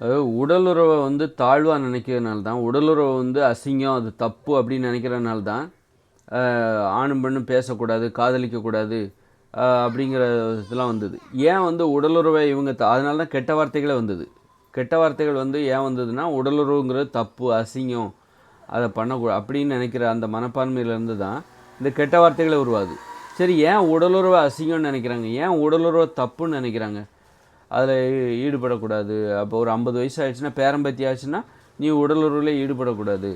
அதாவது உடலுறவை வந்து தாழ்வாக நினைக்கிறதுனால தான் உடலுறவை வந்து அசிங்கம் அது தப்பு அப்படின்னு நினைக்கிறதுனால தான் ஆணும் பெண்ணும் பேசக்கூடாது காதலிக்கக்கூடாது அப்படிங்கிற இதெல்லாம் வந்தது. ஏன் வந்து உடலுறவை இவங்க த- அதனால தான் கெட்ட வார்த்தைகளே வந்தது. கெட்ட வார்த்தைகள் வந்து ஏன் வந்ததுன்னா உடலுறவுங்கிறது தப்பு அசிங்கம் அதை பண்ணக்கூடாது அப்படின்னு நினைக்கிற அந்த மனப்பான்மையிலேருந்து தான் இந்த கெட்ட வார்த்தைகளே உருவாது சரி ஏன் உடலுறவை அசிங்கம்னு நினைக்கிறாங்க? ஏன் உடலுறவை தப்புன்னு நினைக்கிறாங்க? அதில் ஈடுபடக்கூடாது. அப்போ ஒரு ஐம்பது வயசு ஆயிடுச்சுன்னா பேரம்பத்தி ஆச்சுன்னா நீ உடலுறவில் ஈடுபடக்கூடாது.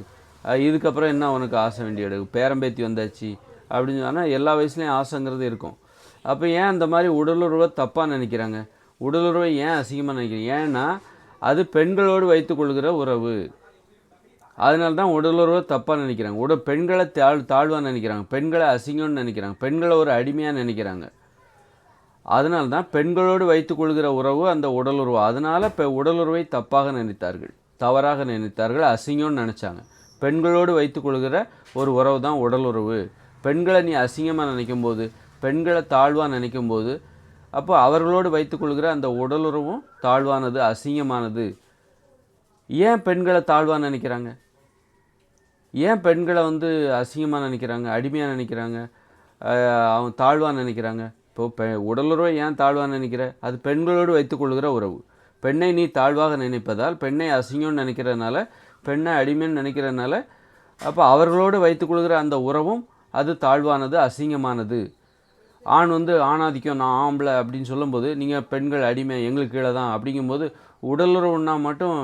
இதுக்கப்புறம் என்ன உனக்கு ஆசை வேண்டிய வேண்டியது பேரம்பேத்தி வந்தாச்சு அப்படின்னு சொன்னால் எல்லா வயசுலேயும் ஆசைங்கிறது இருக்கும். அப்போ ஏன் அந்த மாதிரி உடலுறவை தப்பாக நினைக்கிறாங்க? உடலுறவை ஏன் அசிங்கமாக நினைக்கிறீங்க? ஏன்னா அது பெண்களோடு வைத்துக்கொள்கிற உறவு. அதனால தான் உடலுறவை தப்பாக நினைக்கிறாங்க. உட பெண்களை தாழ் தாழ்வாக நினைக்கிறாங்க. பெண்களை அசிங்கம்னு நினைக்கிறாங்க. பெண்களை ஒரு அடிமையாக நினைக்கிறாங்க. அதனால் தான் பெண்களோடு வைத்துக்கொள்கிற உறவு அந்த உடலுறவு அதனால் இப்போ உடலுறவை தப்பாக நினைத்தார்கள். தவறாக நினைத்தார்கள். அசிங்கம்னு நினச்சாங்க. பெண்களோடு வைத்துக்கொள்கிற ஒரு உறவு தான் உடலுறவு பெண்களை நீ அசிங்கமாக நினைக்கும் போது பெண்களை தாழ்வாக நினைக்கும் போது அப்போ அவர்களோடு வைத்துக்கொள்கிற அந்த உடலுறவும் தாழ்வானது அசிங்கமானது. ஏன் பெண்களை தாழ்வாக நினைக்கிறாங்க? ஏன் பெண்களை வந்து அசிங்கமாக நினைக்கிறாங்க? அடிமையாக நினைக்கிறாங்க? அவங்க தாழ்வாக நினைக்கிறாங்க? இப்போ பெ உடலுறவை ஏன் தாழ்வாக நினைக்கிற? அது பெண்களோடு வைத்துக்கொள்கிற உறவு. பெண்ணை நீ தாழ்வாக நினைப்பதால் பெண்ணை அசிங்கம்னு நினைக்கிறதுனால பெண்ணை அடிமைன்னு நினைக்கிறதுனால அப்போ அவர்களோடு வைத்துக்கொள்கிற அந்த உறவும் அது தாழ்வானது அசிங்கமானது. ஆண் வந்து ஆணாதிக்கம் நான் ஆம்பளை அப்படின்னு சொல்லும்போது நீங்கள் பெண்கள் அடிமை எங்களுக்கு கீழே தான் அப்படிங்கும்போது உடலுறவுன்னா மட்டும்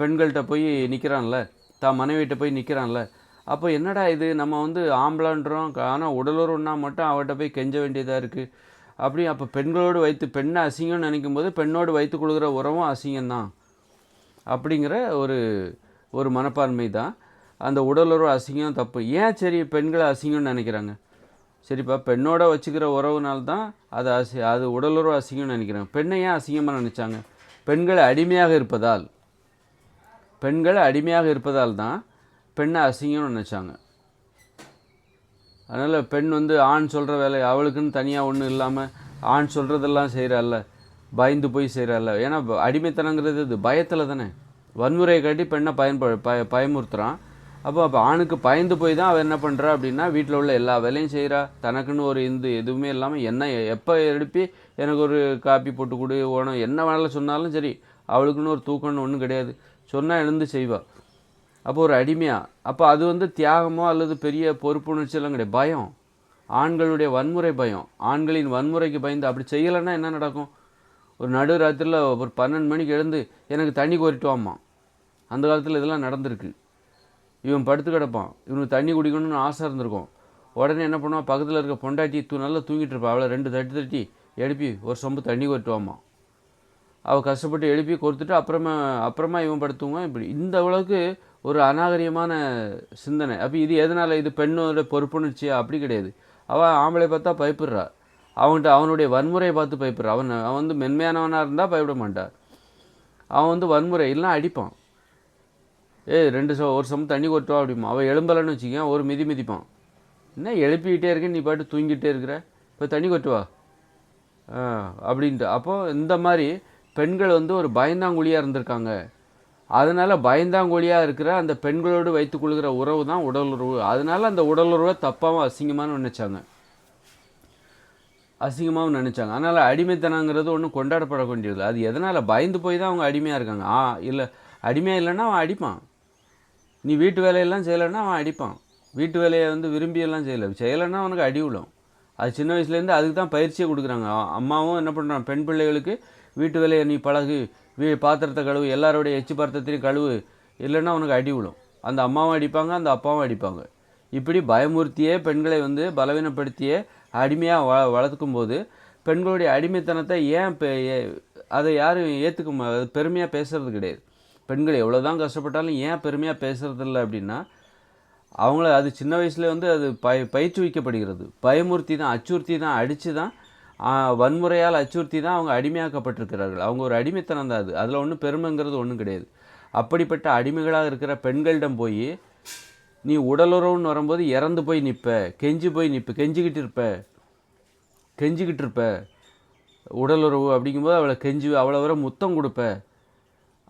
பெண்கள்கிட்ட போய் நிற்கிறான்ல தான் மனைவிட்ட போய் நிற்கிறான்ல அப்போ என்னடா இது? நம்ம வந்து ஆம்பளான்றோம். ஆனால் உடலுறவுன்னா மட்டும் அவட்ட போய் கெஞ்ச வேண்டியதாக இருக்குது அப்படி அப்போ பெண்களோடு வைத்து பெண்ணை அசிங்கம்னு நினைக்கும் போது பெண்ணோடு வைத்து கொடுக்குற உறவும் அசிங்கம்தான். அப்படிங்கிற ஒரு ஒரு மனப்பான்மை தான் அந்த உடலுறவு அசிங்கம் தப்பு. ஏன் சரி பெண்களை அசிங்கம்னு நினைக்கிறாங்க? சரிப்பா பெண்ணோட வச்சுக்கிற உறவுனால்தான் அது அசி அது உடலுறவு அசிங்கம்னு நினைக்கிறாங்க. பெண்ணை ஏன் அசிங்கமாக நினச்சாங்க? பெண்களை அடிமையாக இருப்பதால். பெண்கள் அடிமையாக இருப்பதால் தான் பெண்ணை அசிங்கம்னு நினச்சாங்க. அதனால் பெண் வந்து ஆண் சொல்கிற வேலை அவளுக்குன்னு தனியாக ஒன்றும் இல்லாமல் ஆண் சொல்கிறதெல்லாம் செய்கிறாள் பயந்து போய் செய்கிறாள் ஏன்னா அடிமைத்தனங்கிறது இது. பயத்தில் தானே. வன்முறையை காட்டி பெண்ணை பயன்ப பய பயமுறுத்துகிறான் அப்போ அப்போ ஆணுக்கு பயந்து போய் தான் அவள் என்ன பண்ணுறா அப்படின்னா வீட்டில் உள்ள எல்லா வேலையும் செய்கிறா தனக்குன்னு ஒரு இந்து எதுவுமே இல்லாமல் என்ன எப்போ எழுப்பி எனக்கு ஒரு காப்பி போட்டு கொடு ஓனம் என்ன வேலை சொன்னாலும் சரி அவளுக்குன்னு ஒரு தூக்கம்னு ஒன்றும் கிடையாது. சொன்னால் எழுந்து செய்வாள் அப்போ ஒரு அடிமையாக அப்போ அது வந்து தியாகமோ அல்லது பெரிய பொறுப்புணர்ச்சியெல்லாம் கிடையாது. பயம். ஆண்களுடைய வன்முறை பயம். ஆண்களின் வன்முறைக்கு பயந்து அப்படி செய்யலைன்னா என்ன நடக்கும்? ஒரு நடு ராத்திரியில் ஒரு பன்னெண்டு மணிக்கு எழுந்து எனக்கு தண்ணி கோரிட்டு வாம்மா. அந்த காலத்தில் இதெல்லாம் நடந்திருக்கு. இவன் படுத்து கிடப்பான். இவனுக்கு தண்ணி குடிக்கணும்னு ஆசை இருந்திருக்கும். உடனே என்ன பண்ணுவான்? பக்கத்தில் இருக்க பொண்டாட்டி தூ நல்லா தூங்கிட்டு இருப்பாள் அவளை ரெண்டு தட்டி தட்டி எழுப்பி ஒரு சொம்பு தண்ணி கோரிட்டு அவள் கஷ்டப்பட்டு எழுப்பி கொடுத்துட்டு அப்புறமா அப்புறமா இவன் படுத்துவான் இப்படி இந்த அளவுக்கு ஒரு அநாகரிகமான சிந்தனை. அப்போ இது எதனால்? இது பெண்ணோட பொறுப்புணர்ச்சியா? அப்படி கிடையாது. அவன் ஆம்பளை பார்த்தா பயப்படுறா. அவன்கிட்ட அவனுடைய வன்முறையை பார்த்து பயப்படுறா. அவன் அவன் வந்து மென்மையானவனாக இருந்தால் பயப்பட மாட்டான் அவன் வந்து வன்முறை இல்லைனா அடிப்பான். ஏய் ரெண்டு சோ ஒரு சமம் தண்ணி கொட்டுவா அப்படிமா அவன் எலும்பலைன்னு வச்சுக்கேன் ஒரு மிதி மிதிப்பான். என்ன எழுப்பிக்கிட்டே இருக்கேன் நீ பாட்டு தூங்கிட்டே இருக்கிற? இப்போ தண்ணி கொட்டுவா? ஆ, அப்படின்ட்டு. அப்போது இந்த மாதிரி பெண்கள் வந்து ஒரு பயந்தாங்குழியாக இருந்திருக்காங்க. அதனால் பயந்தாங்கொழியாக இருக்கிற அந்த பெண்களோடு வைத்துக்கொள்கிற உறவு தான் உடலுறவு அதனால் அந்த உடலுறவை தப்பாகவும் அசிங்கமானு நினச்சாங்க. அசிங்கமாகவும் நினச்சாங்க. அதனால் அடிமைத்தனங்கிறது ஒன்றும் கொண்டாடப்பட வேண்டியது அது எதனால்? பயந்து போய் தான் அவங்க அடிமையாக இருக்காங்க. ஆ இல்லை அடிமையாக இல்லைன்னா அவன் அடிப்பான். நீ வீட்டு வேலையெல்லாம் செய்யலைன்னா அவன் அடிப்பான். வீட்டு வேலையை வந்து விரும்பியெல்லாம் செய்யலை. செய்யலைன்னா அவனுக்கு அடி விழும். அது சின்ன வயசுலேருந்து அதுக்கு தான் பயிற்சியை கொடுக்குறாங்க. அம்மாவும் என்ன பண்ணுறான் பெண் பிள்ளைகளுக்கு வீட்டு வேலையை நீ பழகு. வீ பாத்திரத்தை கழுவு. எல்லாருடைய எச்சு பாத்திரத்தையும் கழுவு. இல்லைன்னா அவனுக்கு அடி விழும். அந்த அம்மாவும் அடிப்பாங்க அந்த அப்பாவும் அடிப்பாங்க. இப்படி பயமுறுத்தியே பெண்களை வந்து பலவீனப்படுத்தியே அடிமையாக வ வளர்த்துக்கும் போது பெண்களுடைய அடிமைத்தனத்தை ஏன் பெ- அதை யாரும் ஏற்றுக்க பெருமையாக பேசுகிறது கிடையாது. பெண்கள் எவ்வளோ தான் கஷ்டப்பட்டாலும் ஏன் பெருமையாக பேசுகிறது இல்லை அப்படின்னா அவங்கள அது சின்ன வயசுல வந்து அது பய பயிற்றுவிக்கப்படுகிறது. பயமுறுத்தி தான் அச்சுறுத்தி தான் அடித்து தான் வன்முறையால் அச்சுறுத்தி தான் அவங்க அடிமையாக்கப்பட்டிருக்கிறார்கள். அவங்க ஒரு அடிமைத்தனம் தான் அது. அதில் ஒன்றும் பெருமைங்கிறது ஒன்றும் கிடையாது. அப்படிப்பட்ட அடிமைகளாக இருக்கிற பெண்களிடம் போய் நீ உடலுறவுன்னு வரும்போது இறந்து போய் நிற்ப. கெஞ்சி போய் நிற்ப. கெஞ்சிக்கிட்டு இருப்ப. கெஞ்சிக்கிட்டு இருப்ப. உடலுறவு அப்படிங்கும்போது அவளை கெஞ்சி அவ்வளோ வர முத்தம் கொடுப்ப.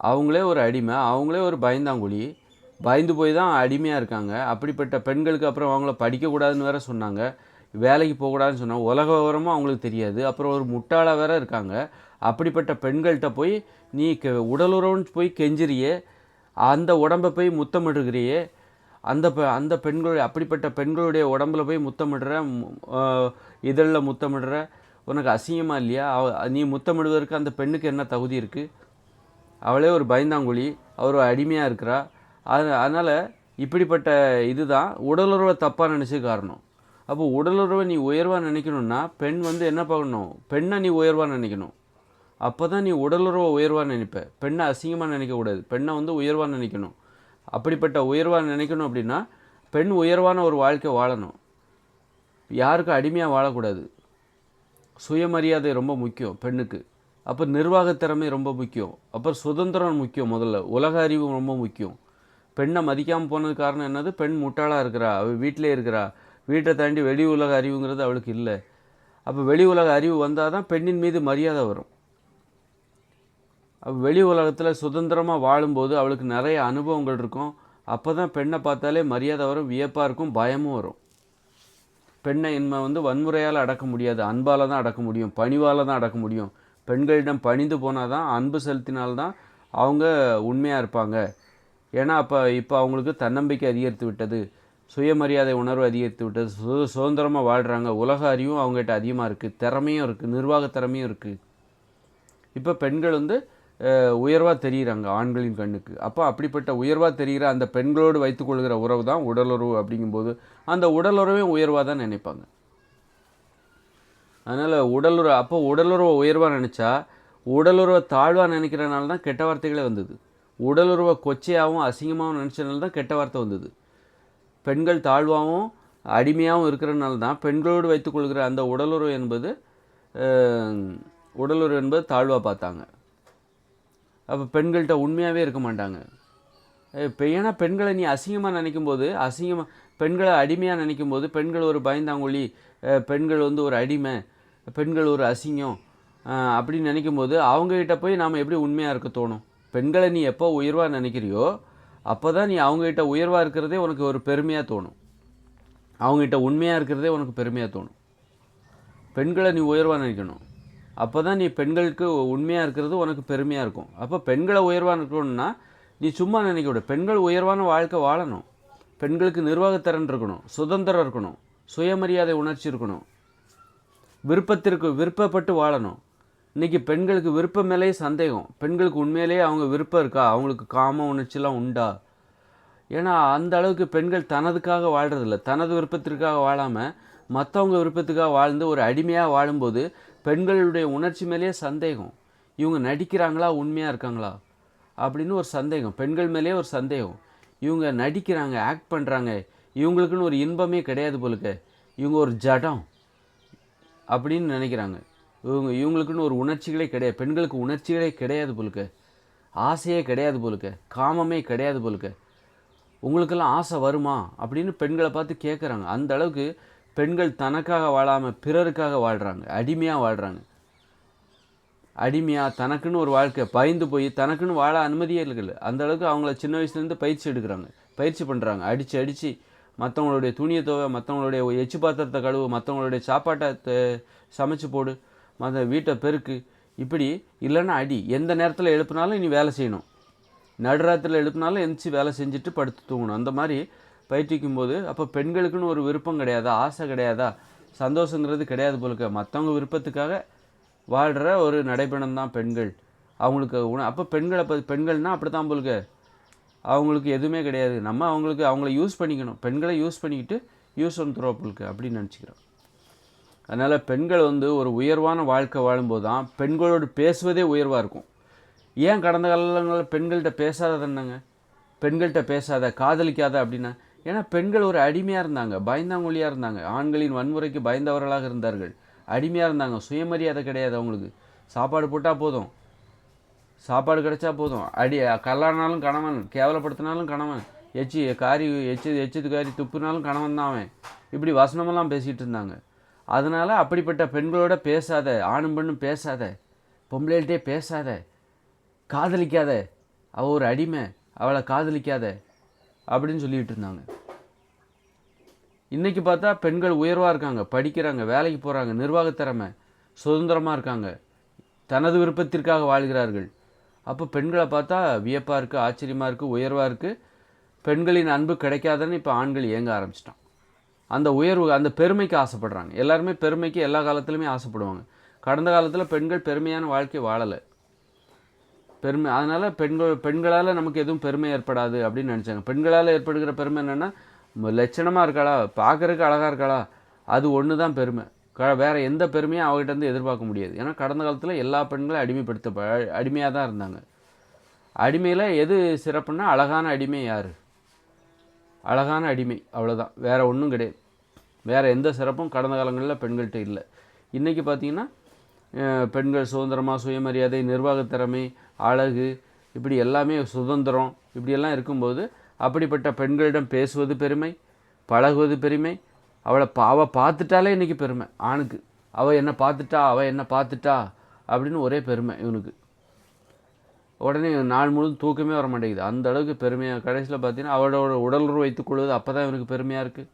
அவங்களே ஒரு அடிமை. அவங்களே ஒரு பயந்தாங்குழி. பயந்து போய் தான் அடிமையாக இருக்காங்க. அப்படிப்பட்ட பெண்களுக்கு அப்புறம் அவங்கள படிக்கக்கூடாதுன்னு வேற சொன்னாங்க. வேலைக்கு போகக்கூடாதுன்னு சொன்னால் உலக விவரமும் அவங்களுக்கு தெரியாது. அப்புறம் ஒரு முட்டாளாக வேற இருக்காங்க. அப்படிப்பட்ட பெண்கள்கிட்ட போய் நீ கெ உடலுறவுன்னு போய் கெஞ்சுறியே. அந்த உடம்பை போய் முத்தமிடுகிறியே. அந்த அந்த பெண்கள் அப்படிப்பட்ட பெண்களுடைய உடம்புல போய் முத்தமிடுற இதழில் முத்தமிடுற உனக்கு அசிங்கமாக இல்லையா? அவ நீ முத்தமிடுவதற்கு அந்த பெண்ணுக்கு என்ன தகுதி இருக்குது அவளே ஒரு பயந்தாங்குழி. அவர் அடிமையாக இருக்கிறா. அது அதனால் இப்படிப்பட்ட இதுதான் உடலுறவை தப்பாக நினச்சி காரணம். அப்போ உடலுறவை நீ உயர்வாக நினைக்கணும்னா பெண் வந்து என்ன பண்ணணும் பெண்ணை நீ உயர்வாக நினைக்கணும். அப்போ தான் நீ உடலுறவை உயர்வாக நினைப்ப. பெண்ணை அசிங்கமாக நினைக்கக்கூடாது பெண்ணை வந்து உயர்வாக நினைக்கணும். அப்படிப்பட்ட உயர்வாக நினைக்கணும் அப்படின்னா பெண் உயர்வான ஒரு வாழ்க்கை வாழணும். யாருக்கும் அடிமையாக வாழக்கூடாது. சுயமரியாதை ரொம்ப முக்கியம் பெண்ணுக்கு. அப்போ நிர்வாகத் திறமை ரொம்ப முக்கியம். அப்புறம் சுதந்திரம் முக்கியம் முதல்ல. உலக அறிவு ரொம்ப முக்கியம். பெண்ணை மதிக்காமல் போனது காரணம் என்னது? பெண் முட்டாளாக இருக்கிறா. அவள் வீட்டிலே இருக்கிறா. வீட்டை தாண்டி வெளி உலக அறிவுங்கிறது அவளுக்கு இல்லை. அப்போ வெளி உலக அறிவு வந்தால் தான் பெண்ணின் மீது மரியாதை வரும். அப்போ வெளி உலகத்தில் சுதந்திரமாக வாழும்போது அவளுக்கு நிறைய அனுபவங்கள் இருக்கும். அப்போ தான் பெண்ணை பார்த்தாலே மரியாதை வரும் வியப்பாக இருக்கும் பயமும் வரும். பெண்ணை இன்மை வந்து வன்முறையால் அடக்க முடியாது. அன்பால் தான் அடக்க முடியும். பணிவால் தான் அடக்க முடியும். பெண்களிடம் பணிந்து போனால் தான் அன்பு செலுத்தினால்தான் அவங்க உண்மையாக இருப்பாங்க. ஏன்னா அப்போ இப்போ அவங்களுக்கு தன்னம்பிக்கை அதிகரித்து விட்டது. சுயமரியாதை உணர்வு அதிகரித்து விட்டது. சு சுதந்திரமாக வாழ்கிறாங்க உலக அறிவும் அவங்ககிட்ட அதிகமாக இருக்குது திறமையும் இருக்குது நிர்வாக திறமையும் இருக்குது இப்போ பெண்கள் வந்து உயர்வாக தெரிகிறாங்க ஆண்களின் கண்ணுக்கு. அப்போ அப்படிப்பட்ட உயர்வாக தெரிகிற அந்த பெண்களோடு வைத்துக்கொள்கிற உறவு தான் உடலுறவு அப்படிங்கும்போது அந்த உடலுறவையும் உயர்வாக தான் நினைப்பாங்க. அதனால் உடலுறவு அப்போ உடலுறவை உயர்வாக நினச்சா உடலுறவை தாழ்வாக நினைக்கிறனால தான் கெட்ட வார்த்தைகளே வந்தது. உடலுறவை கொச்சையாகவும் அசிங்கமாகவும் நினச்சனால தான் கெட்ட வார்த்தை வந்தது. பெண்கள் தாழ்வாகவும் அடிமையாகவும் இருக்கிறனால தான் பெண்களோடு வைத்துக்கொள்கிற அந்த உடலுறவு என்பது உடலுறவு என்பது தாழ்வாக பார்த்தாங்க. அப்போ பெண்கள்கிட்ட உண்மையாகவே இருக்க மாட்டாங்க. இப்போ ஏன்னா பெண்களை நீ அசிங்கமாக நினைக்கும் போது அசிங்கமாக பெண்களை அடிமையாக நினைக்கும் போது பெண்கள் ஒரு பயந்தாங்கொழி பெண்கள் வந்து ஒரு அடிமை பெண்கள் ஒரு அசிங்கம் அப்படின்னு நினைக்கும் போது அவங்கக்கிட்ட போய் நாம் எப்படி உண்மையாக இருக்க தோணும்? பெண்களை நீ எப்போ உயர்வாக நினைக்கிறியோ அப்போ தான் நீ அவங்ககிட்ட உயர்வாக இருக்கிறதே உனக்கு ஒரு பெருமையாக தோணும். அவங்ககிட்ட உண்மையாக இருக்கிறதே உனக்கு பெருமையாக தோணும். பெண்களை நீ உயர்வாக நினைக்கணும். அப்போ தான் நீ பெண்களுக்கு உண்மையாக இருக்கிறது உனக்கு பெருமையாக இருக்கும். அப்போ பெண்களை உயர்வாக இருக்கணும்னா நீ சும்மா நினைக்கக்கூடாது பெண்கள் உயர்வான வாழ்க்கை வாழணும். பெண்களுக்கு நிர்வாகத்திறன் இருக்கணும். சுதந்திரம் இருக்கணும். சுயமரியாதை உணர்ச்சி இருக்கணும். விருப்பத்திற்கு விருப்பப்பட்டு வாழணும். இன்றைக்கி பெண்களுக்கு விருப்பம் மேலேயே சந்தேகம். பெண்களுக்கு உண்மையிலேயே அவங்க விருப்பம் இருக்கா? அவங்களுக்கு காம உணர்ச்சிலாம் உண்டா? ஏன்னா அந்த அளவுக்கு பெண்கள் தனதுக்காக வாழ்கிறதில்ல தனது விருப்பத்திற்காக வாழாமல் மற்றவங்க விருப்பத்துக்காக வாழ்ந்து ஒரு அடிமையாக வாழும்போது பெண்களுடைய உணர்ச்சி மேலேயே சந்தேகம். இவங்க நடிக்கிறாங்களா? உண்மையாக இருக்காங்களா? அப்படின்னு ஒரு சந்தேகம். பெண்கள் மேலேயே ஒரு சந்தேகம். இவங்க நடிக்கிறாங்க ஆக்ட் பண்ணுறாங்க இவங்களுக்குன்னு ஒரு இன்பமே கிடையாது போலுக்கு. இவங்க ஒரு ஜடம் அப்படின்னு நினைக்கிறாங்க. இவங்க இவங்களுக்குன்னு ஒரு உணர்ச்சிகளே கிடையாது. பெண்களுக்கு உணர்ச்சிகளே கிடையாது போலுக்க. ஆசையே கிடையாது போலுக்க. காமமே கிடையாது போலுக்க. உங்களுக்கெல்லாம் ஆசை வருமா? அப்படின்னு பெண்களை பார்த்து கேட்குறாங்க அந்த அளவுக்கு பெண்கள் தனக்காக வாழாமல் பிறருக்காக வாழ்கிறாங்க அடிமையாக வாழ்கிறாங்க அடிமையாக தனக்குன்னு ஒரு வாழ்க்கை பயந்து போய் தனக்குன்னு வாழ அனுமதியே இல்லை அந்த அளவுக்கு அவங்கள சின்ன வயசுலேருந்து பயிற்சி எடுக்கிறாங்க. பயிற்சி பண்ணுறாங்க அடித்து அடித்து மற்றவங்களுடைய துணியை தோவை மற்றவங்களுடைய எச்சு பாத்திரத்தை கழுவு மற்றவங்களுடைய சாப்பாட்டை சமைச்சு போடு. மத வீட்டை பெருக்கு. இப்படி இல்லைன்னா அடி. எந்த நேரத்தில் எழுப்புனாலும் இனி வேலை செய்யணும். நடுராத்திரில் எழுப்புனாலும் எந்திரிச்சு வேலை செஞ்சுட்டு படுத்து தூங்கணும். அந்த மாதிரி பயிற்சிக்கும் போது அப்போ பெண்களுக்குன்னு ஒரு விருப்பம் கிடையாதா? ஆசை கிடையாதா? சந்தோஷங்கிறது கிடையாது போலுக்க மற்றவங்க விருப்பத்துக்காக வாழ்கிற ஒரு நடைபெணம் தான் பெண்கள். அவங்களுக்கு உண அப்போ பெண்களை ப பெண்கள்னால் அப்படி தான் போலுக்க அவங்களுக்கு எதுவுமே கிடையாது. நம்ம அவங்களுக்கு அவங்கள யூஸ் பண்ணிக்கணும். பெண்களை யூஸ் பண்ணிக்கிட்டு யூஸ் ஒன் த்ரோ போலுக்கு அப்படின்னு நினச்சிக்கிறோம். அதனால் பெண்கள் வந்து ஒரு உயர்வான வாழ்க்கை வாழும்போது தான் பெண்களோடு பேசுவதே உயர்வாக இருக்கும். ஏன் கடந்த காலங்களில் பெண்கள்கிட்ட பேசாதது என்னங்க பெண்கள்கிட்ட பேசாத காதலிக்காத அப்படின்னா ஏன்னா பெண்கள் ஒரு அடிமையாக இருந்தாங்க பயந்தாங்கொழியாக இருந்தாங்க. ஆண்களின் வன்முறைக்கு பயந்தவர்களாக இருந்தார்கள். அடிமையாக இருந்தாங்க. சுயமரியாதை கிடையாது அவங்களுக்கு. சாப்பாடு போட்டால் போதும். சாப்பாடு கிடைச்சா போதும். அடி கல்லானாலும் கணவன் கேவலப்படுத்தினாலும் கணவன். எச்சி காரி எச்சு எச்சது காரி துப்புனாலும் கணவன் தான் அவன். இப்படி வசனமெல்லாம் பேசிகிட்டு இருந்தாங்க. அதனால் அப்படிப்பட்ட பெண்களோட பேசாத ஆணும் பெண்ணும் பேசாத பொம்பளைகிட்டே பேசாத காதலிக்காத அவள் ஒரு அடிமை அவளை காதலிக்காத அப்படின்னு சொல்லிகிட்டு இருந்தாங்க. இன்றைக்கி பார்த்தா பெண்கள் உயர்வாக இருக்காங்க படிக்கிறாங்க வேலைக்கு போகிறாங்க நிர்வாகத் திறமை சுதந்திரமாக இருக்காங்க தனது விருப்பத்திற்காக வாழ்கிறார்கள். அப்போ பெண்களை பார்த்தா வியப்பாக இருக்குது ஆச்சரியமாக இருக்குது உயர்வாக இருக்குது பெண்களின் அன்பு கிடைக்காதன்னு இப்போ ஆண்கள் ஏங்க ஆரம்பிச்சிட்டான் அந்த உயர்வு அந்த பெருமைக்கு ஆசைப்படுறாங்க. எல்லாருமே பெருமைக்கு எல்லா காலத்துலையுமே ஆசைப்படுவாங்க. கடந்த காலத்தில் பெண்கள் பெருமையான வாழ்க்கை வாழலை. பெருமை அதனால் பெண்கள் பெண்களால் நமக்கு எதுவும் பெருமை ஏற்படாது அப்படின்னு நினச்சாங்க. பெண்களால் ஏற்படுகிற பெருமை என்னென்னா லட்சணமாக இருக்காளா பார்க்குறதுக்கு அழகாக இருக்காளா அது ஒன்று தான் பெருமை. க வேறு எந்த பெருமையும் அவகிட்ட இருந்து எதிர்பார்க்க முடியாது. ஏன்னா கடந்த காலத்தில் எல்லா பெண்களும் அடிமைப்படுத்த அடிமையாக தான் இருந்தாங்க. அடிமையில் எது சிறப்புன்னா அழகான அடிமை யார்? அழகான அடிமை அவ்வளோதான் வேறு ஒன்றும் கிடையாது. வேறு எந்த சிறப்பும் கடந்த காலங்களில் பெண்கள்கிட்ட இல்லை. இன்றைக்கி பார்த்தீங்கன்னா பெண்கள் சுதந்திரமாக சுயமரியாதை நிர்வாகத் திறமை அழகு இப்படி எல்லாமே சுதந்திரம் இப்படியெல்லாம் இருக்கும்போது அப்படிப்பட்ட பெண்களிடம் பேசுவது பெருமை பழகுவது பெருமை அவளை பா அவள் பார்த்துட்டாலே இன்றைக்கி பெருமை. ஆணுக்கு. அவள் என்ன பார்த்துட்டா அவள் என்ன பார்த்துட்டா அப்படின்னு ஒரே பெருமை இவனுக்கு. உடனே நாள் முழுதும் தூக்கமே வர மாட்டேங்குது. அந்த அளவுக்கு பெருமையாக கடைசியில் பார்த்தீங்கன்னா அவளோட உடலுறவு வைத்துக் கொள்வது அப்போ தான் இவனுக்கு பெருமையாக இருக்குது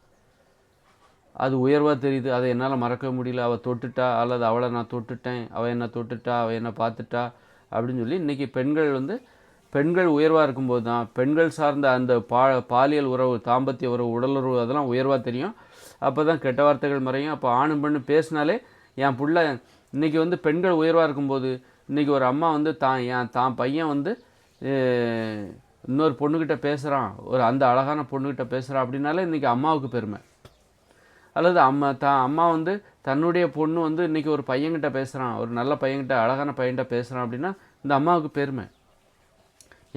அது உயர்வாக தெரியுது. அதை என்னால் மறக்க முடியல. அவள் தொட்டுட்டா அல்லது அவளை நான் தொட்டுட்டேன் அவள் என்ன தொட்டுட்டா அவள் என்ன பார்த்துட்டா அப்படின்னு சொல்லி இன்றைக்கி பெண்கள் வந்து பெண்கள் உயர்வாக இருக்கும்போது தான் பெண்கள் சார்ந்த அந்த பா பாலியல் உறவு தாம்பத்திய உறவு உடலுறவு அதெல்லாம் உயர்வாக தெரியும். அப்போ தான் கெட்ட வார்த்தைகள் மறையும். அப்போ ஆணும் பெண்ணு பேசினாலே என் புள்ள இன்றைக்கி வந்து பெண்கள் உயர்வாக இருக்கும்போது இன்றைக்கி ஒரு அம்மா வந்து தான் என் தான் பையன் வந்து இன்னொரு பொண்ணுக்கிட்ட பேசுகிறான் ஒரு அந்த அழகான பொண்ணுக்கிட்ட பேசுகிறான் அப்படின்னாலே இன்றைக்கி அம்மாவுக்கு பெருமை. அல்லது அம்மா தான் அம்மா வந்து தன்னுடைய பொண்ணு வந்து இன்றைக்கி ஒரு பையன்கிட்ட பேசுகிறான் ஒரு நல்ல பையன்கிட்ட அழகான பையன்கிட்ட பேசுகிறான் அப்படின்னா இந்த அம்மாவுக்கு பெருமை.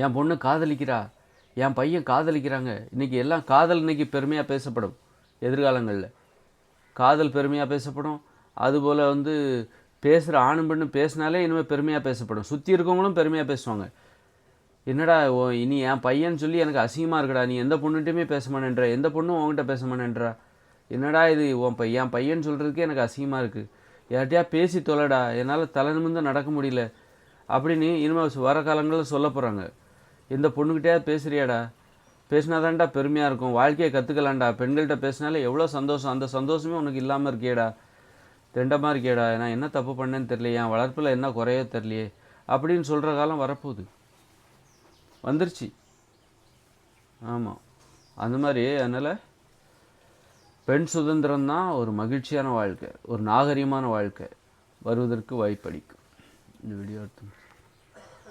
என் பொண்ணு காதலிக்கிறா என் பையன் காதலிக்கிறாங்க இன்றைக்கி எல்லாம் காதல் இன்றைக்கி பெருமையாக பேசப்படும் எதிர்காலங்களில். காதல் பெருமையாக பேசப்படும் அதுபோல் வந்து பேசுகிற ஆணும் பெண்ணு பேசினாலே இனிமேல் பெருமையாக பேசப்படும். சுற்றி இருக்கவங்களும் பெருமையாக பேசுவாங்க. என்னடா ஓ இனி என் பையன் சொல்லி எனக்கு அசிங்கமாக இருக்கடா நீ எந்த பொண்ணுகிட்டையுமே பேச எந்த பொண்ணும் உன்கிட்ட பேச மாட்டேன்றா? என்னடா இது உன் பையன் என் பையன் சொல்கிறதுக்கே எனக்கு அசிங்கமாக இருக்குது யார்கிட்டயா பேசி தொலைடா என்னால் தலை நிமிர்ந்து நடக்க முடியல அப்படின்னு இனிமேல் வர காலங்களில் சொல்ல போகிறாங்க எந்த பொண்ணுக்கிட்டேயாவது பேசுகிறியாடா பேசினாதான்டா பெருமையாக இருக்கும். வாழ்க்கையை கற்றுக்கலாம்டா பெண்கள்கிட்ட பேசினாலே எவ்வளோ சந்தோஷம். அந்த சந்தோஷமே உனக்கு இல்லாமல் இருக்கேடா. தெண்டமாக இருக்கேடா. நான் என்ன தப்பு பண்ணேன்னு தெரியலையே. என் வளர்ப்பில் என்ன குறையோ தெரியலையே. அப்படின்னு சொல்கிற காலம் வரப்போகுது. வந்துருச்சு. ஆமாம் அந்த மாதிரி அதனால் பெண் சுதந்திரம் தான் ஒரு மகிழ்ச்சியான வாழ்க்கை ஒரு நாகரிகமான வாழ்க்கை வருவதற்கு வாய்ப்பளிக்கும். இந்த வீடியோ அர்த்தம்